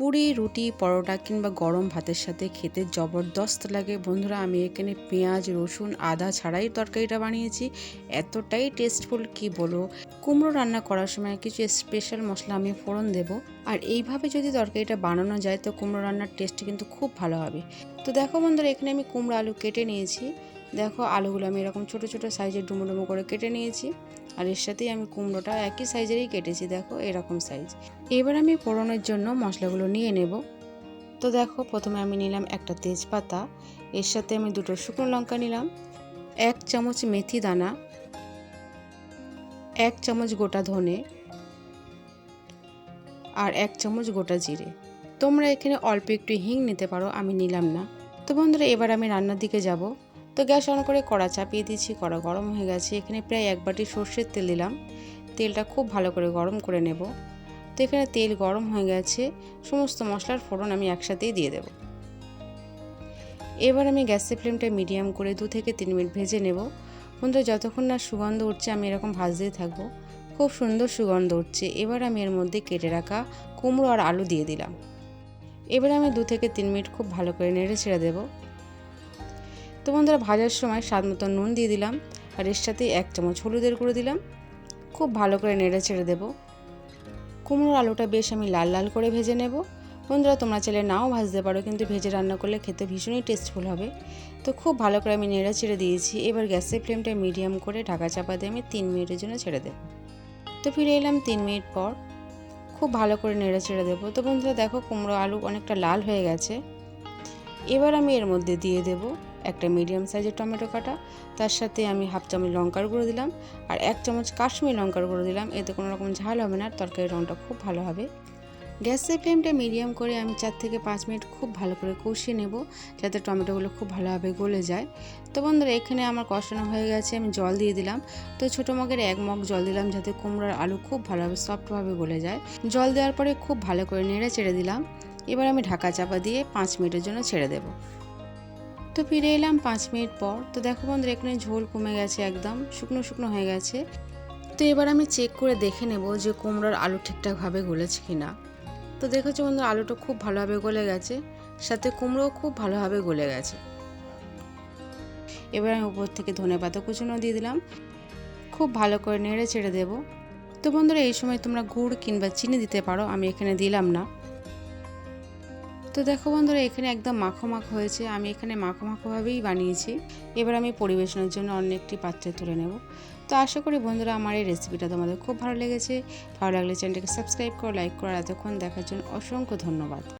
পুরি, রুটি, পরোটা কিংবা গরম ভাতের সাথে খেতে জবরদস্ত লাগে। বন্ধুরা, আমি এখানে পেঁয়াজ, রসুন, আদা ছাড়াই তরকারিটা বানিয়েছি। এতটাই টেস্টফুল কি বলো কুমড়ো রান্না করার সময় কিছু স্পেশাল মশলা আমি ফোড়ন দেব। আর এইভাবে যদি তরকারিটা বানানো যায়, তো কুমড়ো রান্নার টেস্ট কিন্তু খুব ভালো হবে। তো দেখো বন্ধুরা, এখানে আমি কুমড়ো আলু কেটে নিয়েছি। দেখো আলুগুলো আমি এরকম ছোট ছোট সাইজের ডুমো ডুমো করে কেটে নিয়েছি। আর এর সাথেই আমি কুমড়োটা একই সাইজেরই কেটেছি, দেখো, এরকম সাইজ এবার আমি ফোড়নের জন্য মশলাগুলো নিয়ে নেব। তো দেখো, প্রথমে আমি নিলাম একটা তেজপাতা, এর সাথে আমি দুটো শুকনো লঙ্কা নিলাম, এক চামচ মেথি দানা, এক চামচ গোটা ধনে আর এক চামচ গোটা জিরে। তোমরা এখানে অল্প একটু হিং নিতে পারো, আমি নিলাম না। তো বন্ধুরা, এবার আমি রান্নার দিকে যাব। তো গ্যাস অন করে কড়া চাপিয়ে দিয়েছি, কড়া গরম হয়ে গেছে। এখানে প্রায় এক বাটি সর্ষের তেল দিলাম। তেলটা খুব ভালো করে গরম করে নেব। তো এখানে তেল গরম হয়ে গেছে। সমস্ত মশলার ফোড়ন আমি একসাথেই দিয়ে দেব। এবার আমি গ্যাসের ফ্লেমটা মিডিয়াম করে দু থেকে তিন মিনিট ভেজে নেব। বন্ধুরা, যতক্ষণ না সুগন্ধ উঠছে, আমি এরকম ভাজতেই থাকব। খুব সুন্দর সুগন্ধ উঠছে। এবার আমি এর মধ্যে কেটে রাখা কুমড়ো আর আলু দিয়ে দিলাম। এবার আমি দু থেকে তিন মিনিট খুব ভালো করে নেড়ে ছেড়ে দেবো। তো বন্ধুরা, ভাজার সময় স্বাদ মতো নুন দিয়ে দিলাম আর এর সাথে এক চামচ হলুদের গুঁড়ো দিলাম। খুব ভালো করে নেড়ে ছেড়ে দেবো। কুমড়োর আলুটা বেশ আমি লাল লাল করে ভেজে নেব। বন্ধুরা, তোমরা চাইলে নাও ভাজতে পারো, কিন্তু ভেজে রান্না করলে খেতে ভীষণই টেস্টফুল হবে। তো খুব ভালো করে আমি নেড়ে ছেড়ে দিয়েছি। এবার গ্যাসের ফ্লেমটা মিডিয়াম করে ঢাকা চাপা দিয়ে আমি তিন মিনিটের জন্য ছেড়ে দেব। তো ফিরে এলাম তিন মিনিট পর। খুব ভালো করে নেড়ে ছেড়ে দেবো। তো বন্ধুরা, দেখো কুমড়ো আলু অনেকটা লাল হয়ে গেছে। এবার আমি এর মধ্যে দিয়ে দেবো একটা মিডিয়াম সাইজের টমেটো কাটা, তার সাথে আমি হাফ চামচ লঙ্কার গুঁড়ো দিলাম আর এক চামচ কাশ্মীর লঙ্কার গুঁড়ো দিলাম। এতে কোনো রকম ঝাল হবে না, তরকারির রঙটা খুব ভালো হবে। গ্যাসের ফ্লেমটা মিডিয়াম করে আমি চার থেকে পাঁচ মিনিট খুব ভালো করে কষিয়ে নেব, যাতে টমেটোগুলো খুব ভালোভাবে গলে যায়। তো বন্ধুরা, এখানে আমার কষানো হয়ে গেছে, আমি জল দিয়ে দিলাম। তো ছোটো মগের এক মগ জল দিলাম, যাতে কুমড়োর আলু খুব ভালোভাবে সফটভাবে গলে যায়। জল দেওয়ার পরে খুব ভালো করে নেড়ে চেড়ে দিলাম। এবার আমি ঢাকা চাপা দিয়ে পাঁচ মিনিটের জন্য ছেড়ে দেবো। তো ফিরে এলাম পাঁচ মিনিট পর। তো দেখো বন্ধুরা, এখানে ঝোল কমে গেছে একদম, শুকনো শুকনো হয়ে গেছে। তো এবার আমি চেক করে দেখে নেব যে কুমড়োর আলু ঠিকঠাকভাবে গলেছে কি না তো দেখেছ বন্ধুরা, আলুটা খুব ভালোভাবে গলে গেছে, সাথে কুমড়োও খুব ভালোভাবে গলে গেছে। এবার আমি উপর থেকে ধনে পাতা কুচুনো দিয়ে দিলাম। খুব ভালো করে নেড়ে ছেড়ে দেবো। তো বন্ধুরা, এই সময় তোমরা গুড় কিংবা চিনি দিতে পারো, আমি এখানে দিলাম না। তো দেখো বন্ধুরা, এখানে একদম মাখো মাখো হয়েছে। আমি এখানে মাখো মাখোভাবেই বানিয়েছি। এবার আমি পরিবেশনের জন্য অন্য একটি পাত্রে তুলে নেব। তো আশা করি বন্ধুরা, আমার এই রেসিপিটা তোমাদের খুব ভালো লেগেছে। ভালো লাগলে চ্যানেলটাকে সাবস্ক্রাইব করো লাইক করো এতক্ষণ দেখার জন্য অসংখ্য ধন্যবাদ।